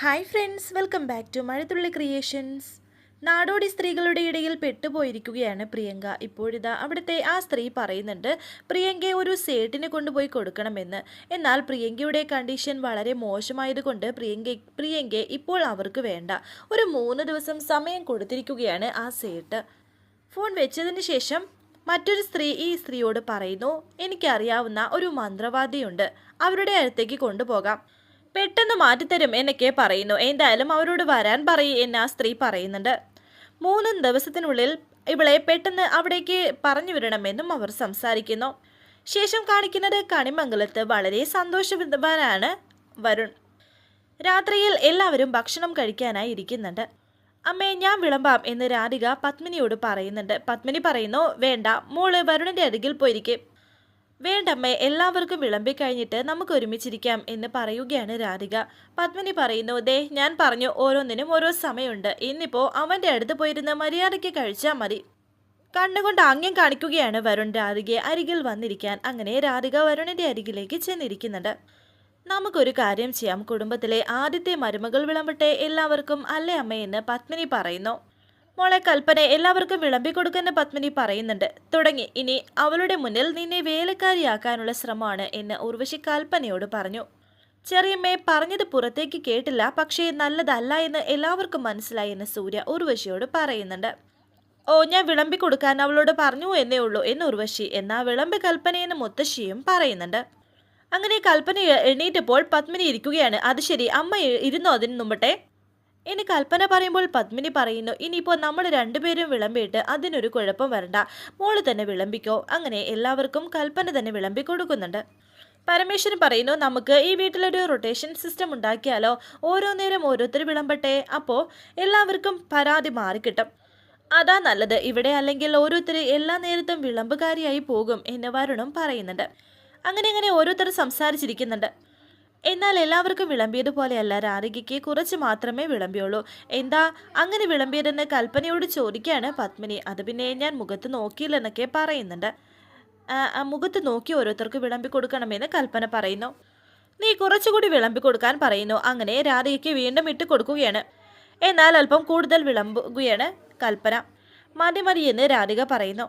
Hi friends welcome back to Mazhathulli creations നാടോടി സ്ത്രീകളുടെ ഇടയിൽ പെട്ടുപോയിരിക്കുകയാണ് പ്രിയങ്ക. ഇപ്പോഴിതാ അവിടുത്തെ ആ സ്ത്രീ പറയുന്നുണ്ട് പ്രിയങ്കയെ ഒരു സേട്ടിന് കൊണ്ടുപോയി കൊടുക്കണമെന്ന്. എന്നാൽ പ്രിയങ്കയുടെ കണ്ടീഷൻ വളരെ മോശമായതുകൊണ്ട് പ്രിയങ്ക പ്രിയങ്കയെ ഇപ്പോൾ അവർക്ക് വേണ്ട. ഒരു മൂന്ന് ദിവസം സമയം കൊടുത്തിരിക്കുകയാണ് ആ സേട്ട്. ഫോൺ വെച്ചതിന് ശേഷം മറ്റൊരു സ്ത്രീ ഈ സ്ത്രീയോട് പറയുന്നു എനിക്കറിയാവുന്ന ഒരു മന്ത്രവാദിയുണ്ട്. അവരുടെ അടുത്തേക്ക് കൊണ്ടുപോകാം. പെട്ടെന്ന് മാറ്റിത്തരും എന്നൊക്കെ പറയുന്നു. എന്തായാലും അവരോട് വരാൻ പറയും എന്ന് ആ സ്ത്രീ പറയുന്നുണ്ട്. മൂന്ന് ദിവസത്തിനുള്ളിൽ ഇവളെ പെട്ടെന്ന് അവിടേക്ക് പറഞ്ഞു വിടണമെന്നും അവർ സംസാരിക്കുന്നു. ശേഷം കാണിക്കുന്നത് കണിമംഗലത്ത് വളരെ സന്തോഷവാനാണ് വരുൺ. രാത്രിയിൽ എല്ലാവരും ഭക്ഷണം കഴിക്കാനായി ഇരിക്കുന്നുണ്ട്. അമ്മേ ഞാൻ വിളമ്പാം എന്ന് രാധിക പത്മിനിയോട് പറയുന്നുണ്ട്. പത്മിനി പറയുന്നു വേണ്ട മോൾ വരുണിന്റെ അരികിൽ പോയിരിക്കെ. വേണ്ടമ്മേ എല്ലാവർക്കും വിളമ്പി കഴിഞ്ഞിട്ട് നമുക്ക് ഒരുമിച്ചിരിക്കാം എന്ന് പറയുകയാണ് രാധിക. പത്മിനി പറയുന്നു ദേ ഞാൻ പറഞ്ഞു ഓരോന്നിനും ഓരോ സമയമുണ്ട്. ഇന്നിപ്പോ അവന്റെ അടുത്ത് പോയിരുന്ന് മര്യാദയ്ക്ക് കഴിച്ചാൽ മതി. കണ്ണുകൊണ്ട് ആംഗ്യം കാണിക്കുകയാണ് വരുൺ രാധികയെ അരികിൽ വന്നിരിക്കാൻ. അങ്ങനെ രാധിക വരുണിന്റെ അരികിലേക്ക് ചെന്നിരിക്കുന്നുണ്ട്. നമുക്കൊരു കാര്യം ചെയ്യാം. കുടുംബത്തിലെ ആദ്യത്തെ മരുമകൾ വിളമ്പട്ടെ എല്ലാവർക്കും അല്ലേ അമ്മയെന്ന് പത്മിനി പറയുന്നു. മോളെ കൽപ്പന എല്ലാവർക്കും വിളമ്പി കൊടുക്കുന്ന പത്മിനി പറയുന്നുണ്ട്. തുടങ്ങി. ഇനി അവളുടെ മുന്നിൽ നിന്നെ വേലക്കാരിയാക്കാനുള്ള ശ്രമമാണ് എന്ന് ഉർവശി കൽപ്പനയോട് പറഞ്ഞു. ചെറിയമ്മയെ പറഞ്ഞത് പുറത്തേക്ക് കേട്ടില്ല. പക്ഷേ നല്ലതല്ല എന്ന് എല്ലാവർക്കും മനസ്സിലായി എന്ന് സൂര്യ ഉർവശിയോട് പറയുന്നുണ്ട്. ഓ ഞാൻ വിളമ്പി കൊടുക്കാൻ അവളോട് പറഞ്ഞു എന്നേ ഉള്ളൂ എന്ന് ഉർവശി എന്നാ വിളമ്പ് കൽപ്പനയെന്ന് മുത്തശ്ശിയും പറയുന്നുണ്ട്. അങ്ങനെ കൽപ്പന എണീറ്റപ്പോൾ പത്മിനി ഇരിക്കുകയാണ്. അത് ശരി അമ്മ ഇരുന്നോ അതിന് മുമ്പട്ടെ? ഇനി കൽപ്പന പറയുമ്പോൾ പത്മിനി പറയുന്നു ഇനിയിപ്പോൾ നമ്മൾ രണ്ടുപേരും വിളമ്പിയിട്ട് അതിനൊരു കുഴപ്പം വരണ്ട. മോൾ തന്നെ വിളമ്പിക്കോ? അങ്ങനെ എല്ലാവർക്കും കൽപ്പന തന്നെ വിളമ്പി കൊടുക്കുന്നുണ്ട്. പരമേശ്വരൻ പറയുന്നു നമുക്ക് ഈ വീട്ടിലൊരു റൊട്ടേഷൻ സിസ്റ്റം ഉണ്ടാക്കിയാലോ? ഓരോ നേരം ഓരോരുത്തർ വിളമ്പട്ടെ? അപ്പോൾ എല്ലാവർക്കും പരാതി മാറിക്കിട്ടും. അതാ നല്ലത്. ഇവിടെ അല്ലെങ്കിൽ ഓരോരുത്തർ എല്ലാ നേരത്തും വിളമ്പുകാരിയായി പോകും എന്ന് വരുണും പറയുന്നുണ്ട്. അങ്ങനെ അങ്ങനെ ഓരോരുത്തർ സംസാരിച്ചിരിക്കുന്നുണ്ട്. എന്നാൽ എല്ലാവർക്കും വിളമ്പിയതുപോലെയല്ല. രാധികയ്ക്ക് കുറച്ച് മാത്രമേ വിളമ്പിയുള്ളൂ. എന്താ? അങ്ങനെ വിളമ്പിയതെന്ന് കൽപ്പനയോട് ചോദിക്കുകയാണ് പത്മിനി. അത് പിന്നെ ഞാൻ മുഖത്ത് നോക്കിയില്ലെന്നൊക്കെ പറയുന്നുണ്ട്. മുഖത്ത് നോക്കി ഓരോരുത്തർക്ക് വിളമ്പി കൊടുക്കണമെന്ന് കൽപ്പന പറയുന്നു. നീ കുറച്ചുകൂടി വിളമ്പി കൊടുക്കാൻ പറയുന്നു. അങ്ങനെ രാധികയ്ക്ക് വീണ്ടും ഇട്ട് കൊടുക്കുകയാണ് എന്നാൽ അല്പം കൂടുതൽ വിളമ്പുകയാണ് കൽപ്പന. മതി മതി എന്ന് രാധിക പറയുന്നു.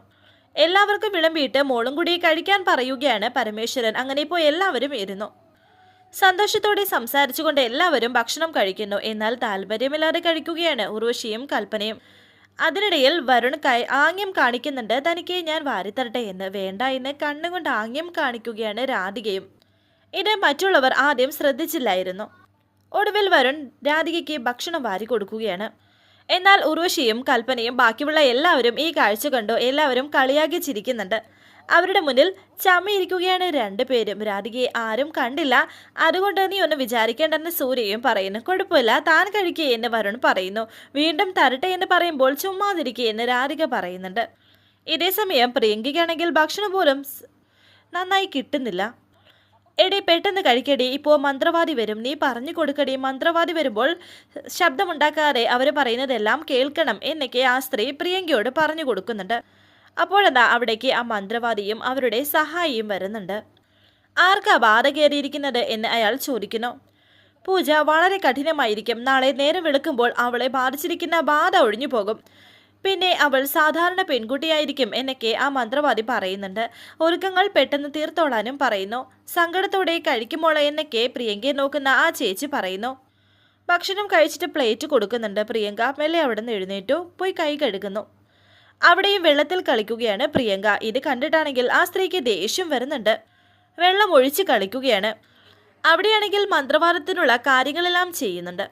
എല്ലാവർക്കും വിളമ്പിയിട്ട് മോളും കൂടി കഴിക്കാൻ പറയുകയാണ് പരമേശ്വരൻ. അങ്ങനെ ഇപ്പോൾ എല്ലാവരും ഇരുന്നു. സന്തോഷത്തോടെ സംസാരിച്ചുകൊണ്ട് എല്ലാവരും ഭക്ഷണം കഴിക്കുന്നു. എന്നാൽ താല്പര്യമില്ലാതെ കഴിക്കുകയാണ് ഉർവശിയും കൽപ്പനയും. അതിനിടയിൽ വരുൺ കൈ ആംഗ്യം കാണിക്കുന്നുണ്ട്. തനിക്ക് ഞാൻ വാരിത്തരട്ടെ എന്ന്. വേണ്ട എന്ന് കണ്ണുകൊണ്ട് ആംഗ്യം കാണിക്കുകയാണ് രാധികയും. ഇത് മറ്റുള്ളവർ ആദ്യം ശ്രദ്ധിച്ചില്ലായിരുന്നു. ഒടുവിൽ വരുൺ രാധികയ്ക്ക് ഭക്ഷണം വാരി കൊടുക്കുകയാണ്. എന്നാൽ ഉർവശിയും കൽപ്പനയും ബാക്കിയുള്ള എല്ലാവരും ഈ കാഴ്ച കണ്ടു. എല്ലാവരും കളിയാക്കി ചിരിക്കുന്നുണ്ട്. അവരുടെ മുന്നിൽ ചമ്മയിരിക്കുകയാണ് രണ്ടുപേരും. രാധികയെ ആരും കണ്ടില്ല. അതുകൊണ്ട് നീ ഒന്ന് വിചാരിക്കേണ്ടെന്ന് സൂര്യയും പറയുന്നു. കുഴപ്പമില്ല താൻ കഴിക്കുക എന്ന് വരുൺ പറയുന്നു. വീണ്ടും തരട്ടെ എന്ന് പറയുമ്പോൾ ചുമ്മാതിരിക്കുക എന്ന് രാധിക പറയുന്നുണ്ട്. ഇതേസമയം പ്രിയങ്കയ്ക്കാണെങ്കിൽ ഭക്ഷണം പോലും നന്നായി കിട്ടുന്നില്ല. എടി പെട്ടെന്ന് കഴിക്കടി. ഇപ്പോൾ മന്ത്രവാദി വരും. നീ പറഞ്ഞു കൊടുക്കടി. മന്ത്രവാദി വരുമ്പോൾ ശബ്ദമുണ്ടാക്കാതെ അവർ പറയുന്നതെല്ലാം കേൾക്കണം എന്നൊക്കെ ആ സ്ത്രീ പ്രിയങ്കയോട് പറഞ്ഞു കൊടുക്കുന്നുണ്ട്. അപ്പോഴെന്താ അവിടേക്ക് ആ മന്ത്രവാദിയും അവരുടെ സഹായിയും വരുന്നുണ്ട്. ആർക്കാ ബാധ കയറിയിരിക്കുന്നത് എന്ന് അയാൾ ചോദിക്കുന്നു. പൂജ വളരെ കഠിനമായിരിക്കും. നാളെ നേരം വെളുക്കുമ്പോൾ അവളെ ബാധിച്ചിരിക്കുന്ന ബാധ ഒഴിഞ്ഞു പോകും. പിന്നെ അവൾ സാധാരണ പെൺകുട്ടിയായിരിക്കും എന്നൊക്കെ ആ മന്ത്രവാദി പറയുന്നുണ്ട്. ഒരുക്കങ്ങൾ പെട്ടെന്ന് തീർത്തോളാനും പറയുന്നു. സങ്കടത്തോടെ കഴിക്കുമോളെ എന്നൊക്കെ പ്രിയങ്കയെ നോക്കുന്ന ആ ചേച്ചി പറയുന്നു. ഭക്ഷണം കഴിച്ചിട്ട് പ്ലേറ്റ് കൊടുക്കുന്നുണ്ട് പ്രിയങ്ക. മെല്ലെ അവിടെ നിന്ന് എഴുന്നേറ്റു. പോയി കൈ കഴുകുന്നു. അവിടെയും വെള്ളത്തിൽ കളിക്കുകയാണ് പ്രിയങ്ക. ഇത് കണ്ടിട്ടാണെങ്കിൽ ആ സ്ത്രീക്ക് ദേഷ്യം വരുന്നുണ്ട്. വെള്ളം ഒഴിച്ച് കളിക്കുകയാണ്. അവിടെയാണെങ്കിൽ മന്ത്രവാദത്തിനുള്ള കാര്യങ്ങളെല്ലാം ചെയ്യുന്നുണ്ട്.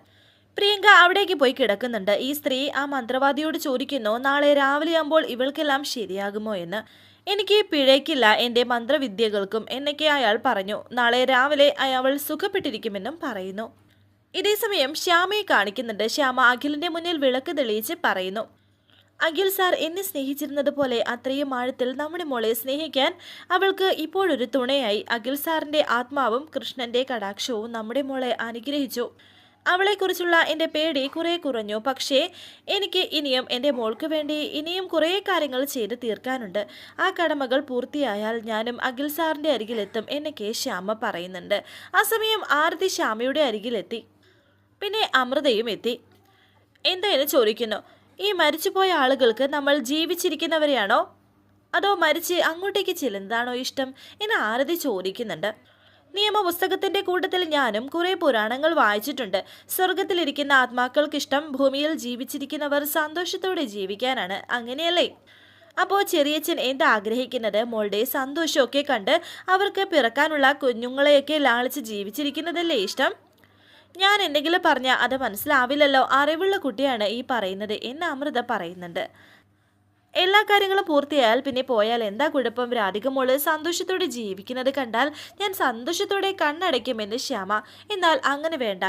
പ്രിയങ്ക അവിടേക്ക് പോയി കിടക്കുന്നുണ്ട്. ഈ സ്ത്രീ ആ മന്ത്രവാദിയോട് ചോദിക്കുന്നു നാളെ രാവിലെയാകുമ്പോൾ ഇവൾക്കെല്ലാം ശരിയാകുമോ എന്ന്? എനിക്ക് പിഴയ്ക്കില്ല എന്റെ മന്ത്രവിദ്യകൾക്കും എന്നൊക്കെ അയാൾ പറഞ്ഞു. നാളെ രാവിലെ അയാൾ സുഖപ്പെട്ടിരിക്കുമെന്നും പറയുന്നു. ഇതേസമയം ശ്യാമയെ കാണിക്കുന്നുണ്ട്. ശ്യാമ അഖിലിന്റെ മുന്നിൽ വിളക്ക് തെളിയിച്ച് പറയുന്നു. അഖിൽ സാർ എന്നെ സ്നേഹിച്ചിരുന്നത് പോലെ അത്രയും ആഴത്തിൽ നമ്മുടെ മോളെ സ്നേഹിക്കാൻ അവൾക്ക് ഇപ്പോഴൊരു തുണയായി. അഖിൽ സാറിന്റെ ആത്മാവും കൃഷ്ണന്റെ കടാക്ഷവും നമ്മുടെ മോളെ അനുഗ്രഹിച്ചു. അവളെക്കുറിച്ചുള്ള എന്റെ പേടി കുറേ കുറഞ്ഞു. പക്ഷേ എനിക്ക് ഇനിയും എന്റെ മോൾക്ക് വേണ്ടി ഇനിയും കുറേ കാര്യങ്ങൾ ചെയ്ത് തീർക്കാനുണ്ട്. ആ കടമകൾ പൂർത്തിയായാൽ ഞാനും അഖിൽ സാറിന്റെ അരികിലെത്തും എന്നൊക്കെ ശ്യാമ പറയുന്നുണ്ട്. ആ സമയം ആരതി ശ്യാമയുടെ അരികിലെത്തി. പിന്നെ അമൃതയും എത്തി. എന്തായാലും ചോദിക്കുന്നു? ഈ മരിച്ചുപോയ ആളുകൾക്ക് നമ്മൾ ജീവിച്ചിരിക്കുന്നവരെയാണോ? അതോ മരിച്ച് അങ്ങോട്ടേക്ക് ചെല്ലുന്നതാണോ ഇഷ്ടം എന്ന് ആരതി ചോദിക്കുന്നുണ്ട്. നിയമപുസ്തകത്തിന്റെ കൂട്ടത്തിൽ ഞാനും കുറെ പുരാണങ്ങൾ വായിച്ചിട്ടുണ്ട്. സ്വർഗത്തിലിരിക്കുന്ന ആത്മാക്കൾക്കിഷ്ടം ഭൂമിയിൽ ജീവിച്ചിരിക്കുന്നവർ സന്തോഷത്തോടെ ജീവിക്കാനാണ്. അങ്ങനെയല്ലേ? അപ്പോൾ ചെറിയച്ഛൻ എന്താ ആഗ്രഹിക്കുന്നത് മോളുടെ സന്തോഷമൊക്കെ കണ്ട് അവർക്ക് പിറക്കാനുള്ള കുഞ്ഞുങ്ങളെയൊക്കെ ലാളിച്ച് ജീവിച്ചിരിക്കുന്നതല്ലേ ഇഷ്ടം? ഞാൻ എന്തെങ്കിലും പറഞ്ഞാൽ അത് മനസ്സിലാവില്ലല്ലോ. അറിവുള്ള കുട്ടിയാണ് ഈ പറയുന്നത് എന്ന് അമൃത പറയുന്നുണ്ട്. എല്ലാ കാര്യങ്ങളും പൂർത്തിയായാൽ പിന്നെ പോയാൽ എന്താ കുഴപ്പം? രാധിക മോൾ സന്തോഷത്തോടെ ജീവിക്കുന്നത് കണ്ടാൽ ഞാൻ സന്തോഷത്തോടെ കണ്ണടയ്ക്കുമെന്ന് ശ്യാമ. എന്നാൽ അങ്ങനെ വേണ്ട.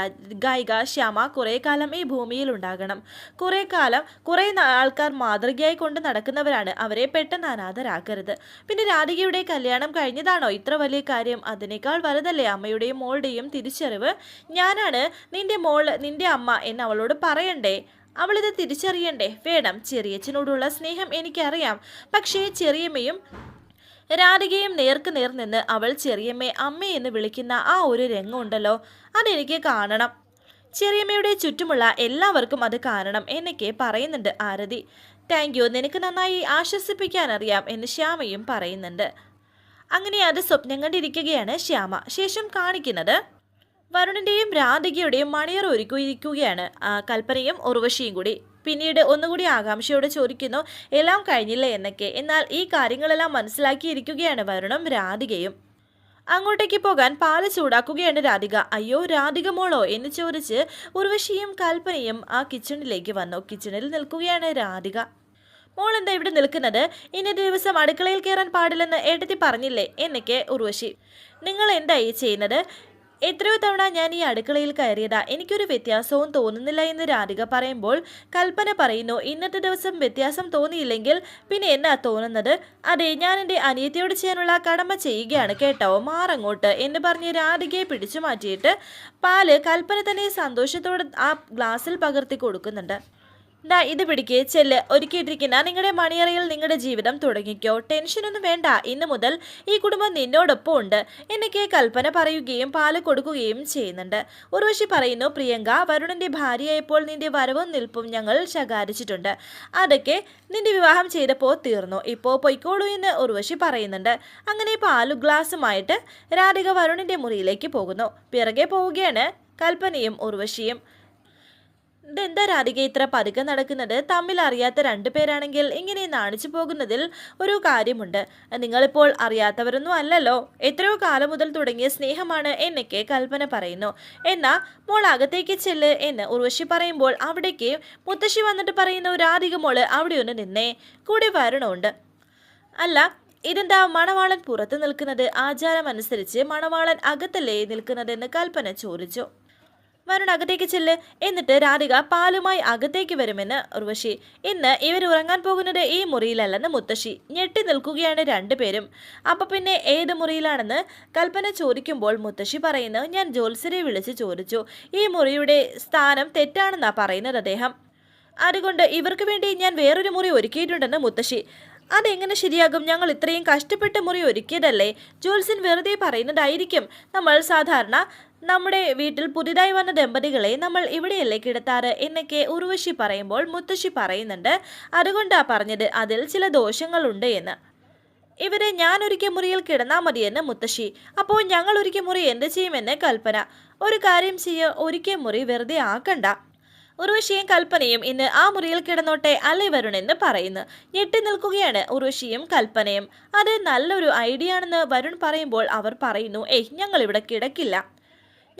ഗായിക ശ്യാമ കുറേ കാലം ഈ ഭൂമിയിൽ ഉണ്ടാകണം. കുറേ കാലം കുറേ ആൾക്കാർ മാതൃകയായി കൊണ്ട് നടക്കുന്നവരാണ്. അവരെ പെട്ടെന്ന് അനാഥരാക്കരുത്. പിന്നെ രാധികയുടെ കല്യാണം കഴിഞ്ഞതാണോ? ഇത്ര വലിയ കാര്യം. അതിനേക്കാൾ വലുതല്ലേ അമ്മയുടെയും മോളുടെയും തിരിച്ചറിവ്? ഞാനാണ് നിന്റെ മോൾ നിന്റെ അമ്മ എന്ന് അവളോട് പറയണ്ടേ? അവളിത് തിരിച്ചറിയണ്ടേ? വേണം. ചെറിയച്ഛനോടുള്ള സ്നേഹം എനിക്കറിയാം. പക്ഷേ ചെറിയമ്മയും രാധികയും നേർക്ക് നേർ നിന്ന് അവൾ ചെറിയമ്മയെ അമ്മയെന്ന് വിളിക്കുന്ന ആ ഒരു രംഗമുണ്ടല്ലോ അതെനിക്ക് കാണണം. ചെറിയമ്മയുടെ ചുറ്റുമുള്ള എല്ലാവർക്കും അത് കാണണം എന്നൊക്കെ പറയുന്നുണ്ട് ആരതി. താങ്ക് യു നിനക്ക് നന്നായി ആശ്വസിപ്പിക്കാൻ അറിയാം എന്ന് ശ്യാമയും പറയുന്നുണ്ട്. അങ്ങനെ അത് സ്വപ്നം കണ്ടിരിക്കുകയാണ് ശ്യാമ. ശേഷം കാണിക്കുന്നത് വരുണിന്റെയും രാധികയുടെയും മണിയർ ഒരുക്കിയിരിക്കുകയാണ്. കൽപ്പനയും ഉർവശിയും കൂടി. പിന്നീട് ഒന്നുകൂടി ആകാംക്ഷയോടെ ചോദിക്കുന്നു എല്ലാം കഴിഞ്ഞില്ല എന്നൊക്കെ? എന്നാൽ ഈ കാര്യങ്ങളെല്ലാം മനസ്സിലാക്കിയിരിക്കുകയാണ് വരുണും രാധികയും. അങ്ങോട്ടേക്ക് പോകാൻ പാൽ ചൂടാക്കുകയാണ് രാധിക. അയ്യോ രാധിക മോളോ എന്ന് ചോദിച്ച് ഉർവശിയും കൽപ്പനയും ആ കിച്ചണിലേക്ക് വന്നു. കിച്ചണിൽ നിൽക്കുകയാണ് രാധിക. മോൾ എന്താ ഇവിടെ നിൽക്കുന്നത്? ഇന്ന ദിവസം അടുക്കളയിൽ കയറാൻ പാടില്ലെന്ന് ഏട്ടത്തി പറഞ്ഞില്ലേ? എന്നൊക്കെ ഉർവശി. നിങ്ങൾ എന്തായി ചെയ്യുന്നത്? എത്രയോ തവണ ഞാൻ ഈ അടുക്കളയിൽ കയറിയതാ. എനിക്കൊരു വ്യത്യാസവും തോന്നുന്നില്ല എന്ന് രാധിക പറയുമ്പോൾ കൽപ്പന പറയുന്നു ഇന്നത്തെ ദിവസം വ്യത്യാസം തോന്നിയില്ലെങ്കിൽ പിന്നെ എന്നാ തോന്നുന്നത്? അതെ ഞാൻ എന്റെ അനിയത്തിയോട് ചെയ്യാനുള്ള കടമ ചെയ്യുകയാണ് കേട്ടോ. മാറങ്ങോട്ട് എന്ന് പറഞ്ഞ് രാധികയെ പിടിച്ചു മാറ്റിയിട്ട് പാൽ കൽപ്പന തന്നെ സന്തോഷത്തോടെ ആ ഗ്ലാസ്സിൽ പകർത്തി കൊടുക്കുന്നുണ്ട്. ദാ ഇത് പിടിക്കേ ചെല്ല്. ഒരുക്കിയിട്ടിരിക്കുന്ന നിങ്ങളുടെ മണിയറയിൽ നിങ്ങളുടെ ജീവിതം തുടങ്ങിക്കോ. ടെൻഷനൊന്നും വേണ്ട. ഇന്ന് മുതൽ ഈ കുടുംബം നിന്നോടൊപ്പം ഉണ്ട്. എന്നൊക്കെ കൽപ്പന പറയുകയും പാൽ കൊടുക്കുകയും ചെയ്യുന്നുണ്ട്. ഉർവശി പറയുന്നു പ്രിയങ്ക വരുണന്റെ ഭാര്യയായപ്പോൾ നിന്റെ വരവും നിൽപ്പും ഞങ്ങൾ ശകാരിച്ചിട്ടുണ്ട്. അതൊക്കെ നിന്റെ വിവാഹം ചെയ്തപ്പോൾ തീർന്നു. ഇപ്പോൾ പൊയ്ക്കോളൂ എന്ന് ഉർവശി പറയുന്നുണ്ട്. അങ്ങനെ പാലു ഗ്ലാസുമായിട്ട് രാധിക വരുണിന്റെ മുറിയിലേക്ക് പോകുന്നു. പിറകെ പോവുകയാണ് കൽപ്പനയും ഉർവശിയും ഇതെന്താ രാധിക ഇത്ര പതുക്കെ നടക്കുന്നത് തമ്മിൽ അറിയാത്ത രണ്ടു പേരാണെങ്കിൽ ഇങ്ങനെ നാണിച്ചു പോകുന്നതിൽ ഒരു കാര്യമുണ്ട്. നിങ്ങളിപ്പോൾ അറിയാത്തവരൊന്നും അല്ലല്ലോ. എത്രയോ കാലം മുതൽ തുടങ്ങിയ സ്നേഹമാണ് എന്നൊക്കെ കൽപ്പന പറയുന്നു. എന്നാ മോൾ അകത്തേക്ക് ചെല്ല് എന്ന് ഉർവശി പറയുമ്പോൾ അവിടേക്ക് മുത്തശ്ശി വന്നിട്ട് പറയുന്ന ഒരു രാധിക മോൾ അവിടെ ഒന്ന് നിന്നേ. കൂടി വരണമുണ്ട് അല്ല ഇതെന്താ മണവാളൻ പുറത്ത് നിൽക്കുന്നത്? ആചാരമനുസരിച്ച് മണവാളൻ അകത്തല്ലേ നിൽക്കുന്നതെന്ന് കൽപ്പന ചോദിച്ചു. വരുൺ അകത്തേക്ക് ചെല്ല്. എന്നിട്ട് രാധിക പാലുമായി അകത്തേക്ക് വരുമെന്ന് ഉർവശി. ഇന്ന് ഇവർ ഉറങ്ങാൻ പോകുന്നത് ഈ മുറിയിലല്ലെന്ന് മുത്തശ്ശി. ഞെട്ടി നിൽക്കുകയാണ് രണ്ടുപേരും അപ്പൊ പിന്നെ ഏത് മുറിയിലാണെന്ന് കൽപ്പന ചോദിക്കുമ്പോൾ മുത്തശ്ശി പറയുന്നു ഞാൻ ജോത്സരെ വിളിച്ച് ചോദിച്ചു. ഈ മുറിയുടെ സ്ഥാനം തെറ്റാണെന്നാ പറയുന്നത് അദ്ദേഹം. അതുകൊണ്ട് ഇവർക്ക് വേണ്ടി ഞാൻ വേറൊരു മുറി ഒരുക്കിയിട്ടുണ്ടെന്ന് മുത്തശ്ശി. അതെങ്ങനെ ശരിയാകും? ഞങ്ങൾ ഇത്രയും കഷ്ടപ്പെട്ട് മുറി ഒരുക്കിയതല്ലേ? ജോൽസിൻ വെറുതെ പറയുന്നതായിരിക്കും. നമ്മൾ സാധാരണ നമ്മുടെ വീട്ടിൽ പുതിയതായി വന്ന ദമ്പതികളെ നമ്മൾ ഇവിടെയല്ലേ കിടത്താറ് എന്നൊക്കെ ഉർവശി പറയുമ്പോൾ മുത്തശ്ശി പറയുന്നുണ്ട്. അതുകൊണ്ടാ പറഞ്ഞത് അതിൽ ചില ദോഷങ്ങളുണ്ട് എന്ന്. ഇവരെ ഞാൻ ഒരിക്കൽ മുറിയിൽ കിടന്നാൽ മതിയെന്ന് മുത്തശ്ശി. അപ്പോൾ ഞങ്ങൾ ഒരിക്കൽ മുറി എന്ത് ചെയ്യുമെന്ന് കൽപ്പന. ഒരു കാര്യം ചെയ്യുക ഒരിക്കൽ മുറി വെറുതെ ആക്കണ്ട. ഉർവശിയും കൽപ്പനയും ഇന്ന് ആ മുറിയിൽ കിടന്നോട്ടെ അല്ലേ വരുണെന്ന് പറയുന്നു. ഞെട്ടി നിൽക്കുകയാണ് ഉർവശിയും കൽപ്പനയും. അത് നല്ലൊരു ഐഡിയ ആണെന്ന് വരുൺ പറയുമ്പോൾ അവർ പറയുന്നു ഏയ് ഞങ്ങൾ ഇവിടെ കിടക്കില്ല.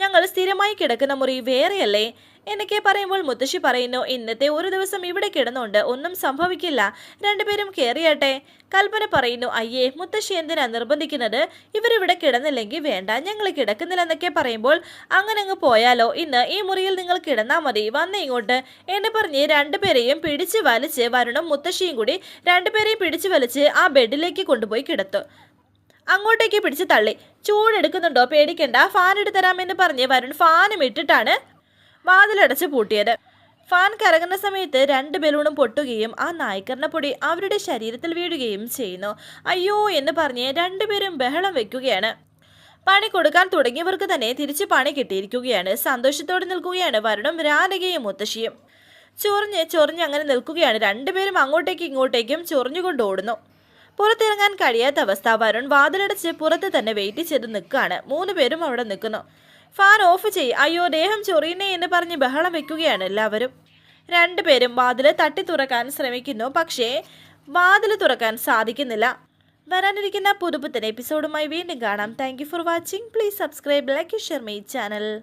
ഞങ്ങൾ സ്ഥിരമായി കിടക്കുന്ന മുറി വേറെയല്ലേ? എന്നൊക്കെ പറയുമ്പോൾ മുത്തശ്ശി പറയുന്നു ഇന്നത്തെ ഒരു ദിവസം ഇവിടെ കിടന്നുകൊണ്ട് ഒന്നും സംഭവിക്കില്ല. രണ്ടുപേരും കയറിയട്ടെ കൽപ്പന പറയുന്നു അയ്യേ മുത്തശ്ശി എന്തിനാ നിർബന്ധിക്കുന്നത്? ഇവരിവിടെ കിടന്നില്ലെങ്കിൽ വേണ്ട ഞങ്ങൾ കിടക്കുന്നില്ലെന്നൊക്കെ പറയുമ്പോൾ അങ്ങനെ അങ്ങ് പോയാലോ? ഇന്ന് ഈ മുറിയിൽ നിങ്ങൾ കിടന്നാൽ മതി വന്ന ഇങ്ങോട്ട്. എന്ന് പറഞ്ഞ് രണ്ടുപേരെയും പിടിച്ച് വലിച്ച് വരുണും മുത്തശ്ശിയും കൂടി രണ്ടുപേരെയും പിടിച്ച് വലിച്ച് ആ ബെഡിലേക്ക് കൊണ്ടുപോയി കിടത്തു. അങ്ങോട്ടേക്ക് പിടിച്ച് തള്ളി. ചൂടെടുക്കുന്നുണ്ടോ? പേടിക്കണ്ട. ഫാൻ എടുത്തരാമെന്ന് പറഞ്ഞ് വരുൺ ഫാനും ഇട്ടിട്ടാണ് വാതിലടച്ച് പൂട്ടിയത്. ഫാൻ കറങ്ങുന്ന സമയത്ത് രണ്ട് ബലൂണും പൊട്ടുകയും ആ നായ്ക്കറിന പൊടി അവരുടെ ശരീരത്തിൽ വീഴുകയും ചെയ്യുന്നു. അയ്യോ എന്ന് പറഞ്ഞ് രണ്ടുപേരും ബഹളം വെക്കുകയാണ്. പണി കൊടുക്കാൻ തുടങ്ങിയവർക്ക് തന്നെ തിരിച്ച് പണി കിട്ടിയിരിക്കുകയാണ്. സന്തോഷത്തോടെ നിൽക്കുകയാണ് വരുണും രാധകയും മുത്തശ്ശിയും. ചൊറിഞ്ഞ് ചൊറിഞ്ഞ് അങ്ങനെ നിൽക്കുകയാണ്. രണ്ടുപേരും അങ്ങോട്ടേക്കും ഇങ്ങോട്ടേക്കും ചൊറിഞ്ഞുകൊണ്ട് ഓടുന്നു. പുറത്തിറങ്ങാൻ കഴിയാത്ത അവസ്ഥ വരുൺ വാതിലടച്ച് പുറത്ത് തന്നെ വെയിറ്റ് ചെയ്ത് നിൽക്കുകയാണ്. മൂന്ന് പേരും അവിടെ നിൽക്കുന്നു. ഫാൻ ഓഫ് ചെയ് അയ്യോ ദേഹം ചൊറിയുന്നേ എന്ന് പറഞ്ഞ് ബഹളം വെക്കുകയാണ് എല്ലാവരും. രണ്ടുപേരും വാതിൽ തട്ടി തുറക്കാൻ ശ്രമിക്കുന്നു. പക്ഷേ വാതിൽ തുറക്കാൻ സാധിക്കുന്നില്ല. വരാനിരിക്കുന്ന പുതുപുത്തൻ എപ്പിസോഡുമായി വീണ്ടും കാണാം. Thank for watching please subscribe like share my channel